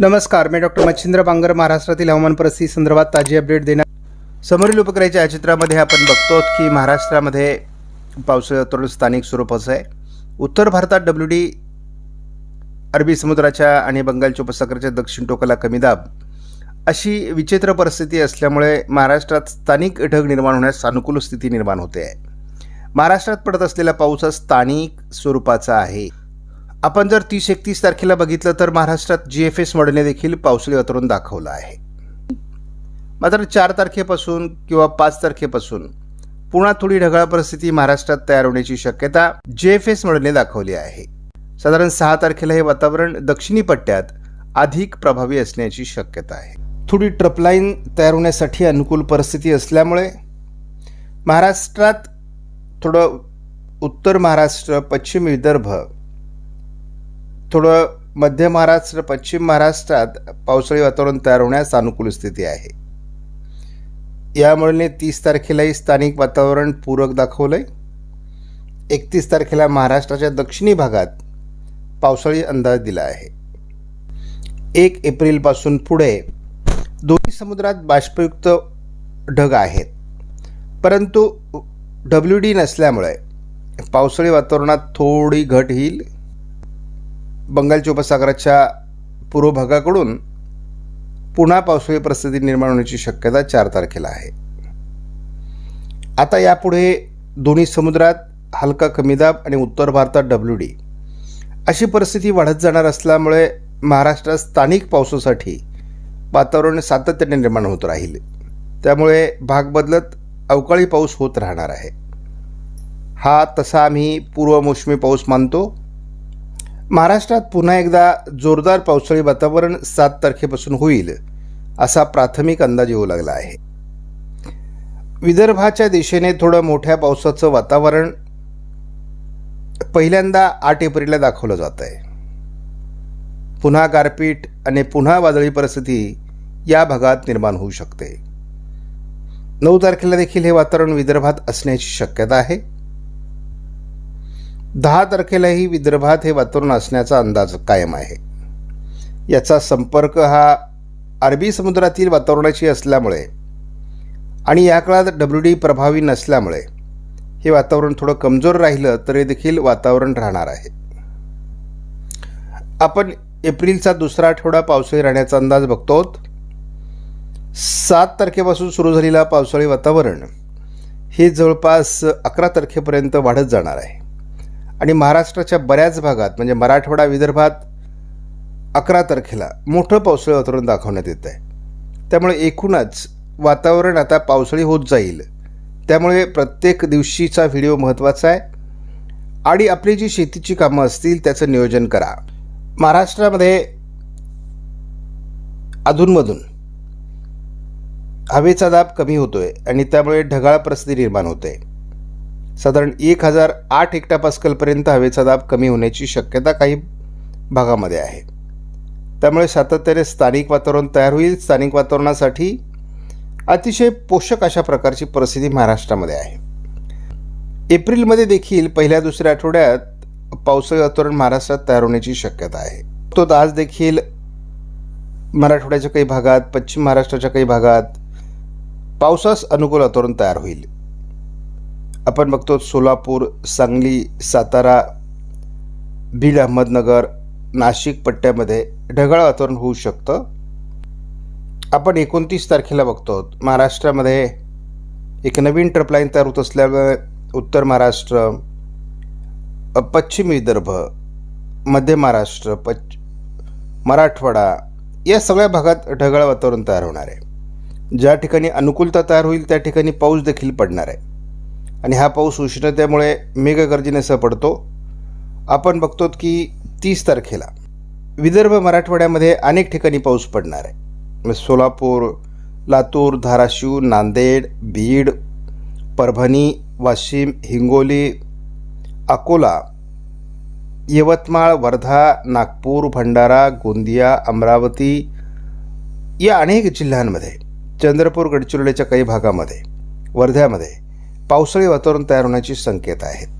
नमस्कार मी डॉक्टर मच्छिंद्र बांगर महाराष्ट्रातील हवामान परिस्थिती संदर्भात ताजी अपडेट देणार समोरील उपग्रहाच्या या चित्रामध्ये आपण बघतो की महाराष्ट्रामध्ये पावसाळी वातावरण स्थानिक स्वरूपाचं आहे. उत्तर भारतात डब्ल्यू डी अरबी समुद्राच्या आणि बंगालच्या उपसागराच्या दक्षिण टोकाला कमी दाब. अशी विचित्र परिस्थिती असल्यामुळे महाराष्ट्रात स्थानिक ढग निर्माण होण्यास सानुकूल स्थिती निर्माण होते आहे. महाराष्ट्रात पडत असलेला पाऊस हा स्थानिक स्वरूपाचा आहे. आपण जर तीस एकतीस तारखेला बघितलं तर महाराष्ट्रात जी एफ एस मॉडेलने देखील पावसाळी वातावरण दाखवलं आहे. मात्र चार तारखेपासून किंवा पाच तारखेपासून पुन्हा थोडी ढगाळ परिस्थिती महाराष्ट्रात तयार होण्याची शक्यता जे एफ एस मॉडेलने दाखवली आहे. साधारण सहा तारखेला हे वातावरण दक्षिणी पट्ट्यात अधिक प्रभावी असण्याची शक्यता आहे. थोडी ट्रपलाईन तयार होण्यासाठी अनुकूल परिस्थिती असल्यामुळे महाराष्ट्रात थोडं उत्तर महाराष्ट्र पश्चिम विदर्भ थोडं मध्य महाराष्ट्र पश्चिम महाराष्ट्रात पावसाळी वातावरण तयार होण्यास अनुकूल स्थिती आहे. यामुळे तीस तारखेलाही स्थानिक वातावरण पूरक दाखवलं आहे एकतीस तारखेला महाराष्ट्राच्या दक्षिणी भागात पावसाळी अंदाज दिला आहे. एक एप्रिलपासून पुढे दोन्ही समुद्रात बाष्पयुक्त ढग आहेत. परंतु डब्ल्यू डी नसल्यामुळे पावसाळी वातावरणात थोडी घट येईल. बंगालच्या उपसागराच्या पूर्व भागाकडून पुन्हा पावसाळी परिस्थिती निर्माण होण्याची शक्यता चार तारखेला आहे. आता यापुढे दोन्ही समुद्रात हलका कमी दाब आणि उत्तर भारतात डब्ल्यू डी अशी परिस्थिती वाढत जाणार असल्यामुळे महाराष्ट्रात स्थानिक पावसासाठी वातावरण सातत्याने निर्माण होत राहील. त्यामुळे भाग बदलत अवकाळी पाऊस होत राहणार आहे. हा तसा आम्ही पूर्वमोसमी पाऊस मानतो. महाराष्ट्रात पुन्हा एकदा जोरदार पावसाळी वातावरण सात तारखेपासून होईल असा प्राथमिक अंदाज येऊ लागला आहे. विदर्भाच्या दिशेने थोडं मोठ्या पावसाचं वातावरण पहिल्यांदा आठ एप्रिलला दाखवलं जात आहे. पुन्हा गारपीट आणि पुन्हा वादळी परिस्थिती या भागात निर्माण होऊ शकते. नऊ तारखेला देखील हे वातावरण विदर्भात असण्याची शक्यता आहे. दहा तारखेलाही विदर्भात हे वातावरण असण्याचा अंदाज कायम आहे. याचा संपर्क हा अरबी समुद्रातील वातावरणाशी असल्यामुळे आणि या काळात डब्ल्यू डी प्रभावी नसल्यामुळे हे वातावरण थोडं कमजोर राहिलं तरी देखील वातावरण राहणार आहे. आपण एप्रिलचा दुसरा आठवडा पावसाळी राहण्याचा अंदाज बघतो सात तारखेपासून सुरू झालेला पावसाळी वातावरण हे जवळपास अकरा तारखेपर्यंत वाढत जाणार आहे. आणि महाराष्ट्राच्या बऱ्याच भागात म्हणजे मराठवाडा विदर्भात अकरा तारखेला मोठं पावसाळी वातावरण दाखवण्यात येत आहे. त्यामुळे एकूणच वातावरण आता पावसाळी होत जाईल. त्यामुळे प्रत्येक दिवशीचा व्हिडिओ महत्त्वाचा आहे. आणि आपली जी शेतीची कामं असतील त्याचं नियोजन करा. महाराष्ट्रामध्ये अधूनमधून हवेचा दाब कमी होतो आहे आणि त्यामुळे ढगाळ परिस्थिती निर्माण होते. साधारण एक हजार आठ एकटा पास्कलपर्यंत हवेचा दाब कमी होण्याची शक्यता काही भागामध्ये आहे. त्यामुळे सातत्याने स्थानिक वातावरण तयार होईल. स्थानिक वातावरणासाठी अतिशय पोषक अशा प्रकारची परिस्थिती महाराष्ट्रामध्ये आहे. एप्रिलमध्ये देखील पहिल्या दुसऱ्या आठवड्यात पावसाळी वातावरण महाराष्ट्रात तयार होण्याची शक्यता आहे. तो आज देखील मराठवाड्याच्या काही भागात पश्चिम महाराष्ट्राच्या काही भागात पावसास अनुकूल वातावरण तयार होईल. आपण बघतो सोलापूर सांगली सातारा बीड अहमदनगर नाशिक पट्ट्यामध्ये ढगाळ वातावरण होऊ शकतं. आपण एकोणतीस तारखेला बघतो महाराष्ट्रामध्ये एक नवीन ट्रपलाईन तयार होत असल्यामुळे उत्तर महाराष्ट्र पश्चिम विदर्भ मध्य महाराष्ट्र पश्च मराठवाडा या सगळ्या भागात ढगाळ वातावरण तयार होणार आहे. ज्या ठिकाणी अनुकूलता तयार होईल त्या ठिकाणी पाऊस देखील पडणार आहे. आणि हा पाऊस उष्णतेमुळे मेघगर्जनेसह पडतो आपण बघतो की तीस तारखेला विदर्भ मराठवाड्यामध्ये अनेक ठिकाणी पाऊस पडणार आहे. म्हणजे सोलापूर लातूर धाराशिव नांदेड बीड परभणी वाशिम हिंगोली अकोला यवतमाळ वर्धा नागपूर भंडारा गोंदिया अमरावती या अनेक जिल्ह्यांमध्ये चंद्रपूर गडचिरोलीच्या काही भागामध्ये वर्ध्यामध्ये पावसाळी वातावरण तयार होण्याचे संकेत आहेत.